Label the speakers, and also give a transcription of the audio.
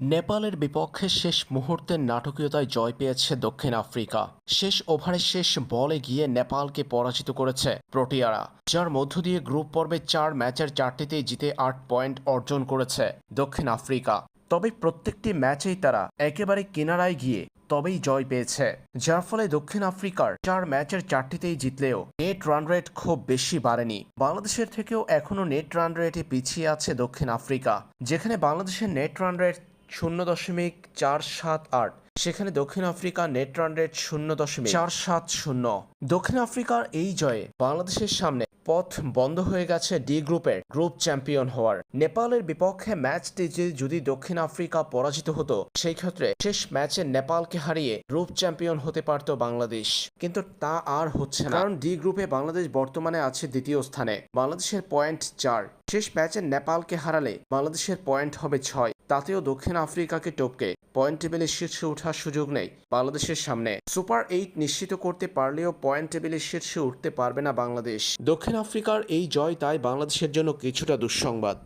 Speaker 1: নেপালের বিপক্ষে শেষ মুহূর্তের নাটকীয়তায় জয় পেয়েছে দক্ষিণ আফ্রিকা। শেষ ওভারে শেষ বলে গিয়ে নেপালকে পরাজিত করেছে প্রোটিয়ারা, যার মধ্য দিয়ে গ্রুপ পর্বে চার ম্যাচের চারটিতেই জিতে আট পয়েন্ট অর্জন করেছে দক্ষিণ আফ্রিকা। তবে প্রত্যেকটি ম্যাচেই তারা একেবারে কিনারায় গিয়ে তবেই জয় পেয়েছে, যার ফলে দক্ষিণ আফ্রিকার চার ম্যাচের চারটিতেই জিতলেও নেট রান রেট খুব বেশি বাড়েনি। বাংলাদেশের থেকেও এখনও নেট রান রেটে পিছিয়ে আছে দক্ষিণ আফ্রিকা, যেখানে বাংলাদেশের নেট রান রেট শূন্য দশমিক চার সাত আট। সেখানে দক্ষিণ আফ্রিকা নেট রান রেট শূন্য দশমিক চার সাত শূন্য। দক্ষিণ আফ্রিকার এই জয়ে বাংলাদেশের সামনে পথ বন্ধ হয়ে গেছে ডি গ্রুপের গ্রুপ চ্যাম্পিয়ন হওয়ার। নেপালের বিপক্ষে ম্যাচটি যে যদি দক্ষিণ আফ্রিকা পরাজিত হতো, সেই ক্ষেত্রে শেষ ম্যাচে নেপালকে হারিয়ে গ্রুপ চ্যাম্পিয়ন হতে পারত বাংলাদেশ। কিন্তু তা আর হচ্ছে না। কারণ ডি গ্রুপে বাংলাদেশ বর্তমানে আছে দ্বিতীয় স্থানে। বাংলাদেশের পয়েন্ট চার। শেষ ম্যাচে নেপালকে হারালে বাংলাদেশের পয়েন্ট হবে ছয়। তাতেও দক্ষিণ আফ্রিকাকে টপকে। পয়েন্ট টেবিলে শীর্ষে ওঠার সুযোগ নেই বাংলাদেশের সামনে। সুপার এইট নিশ্চিত করতে পারলেও পয়েন্ট টেবিলে শীর্ষে উঠতে পারবে না বাংলাদেশ। দক্ষিণ আফ্রিকার এই জয় তাই বাংলাদেশের জন্য কিছুটা দুঃসংবাদ।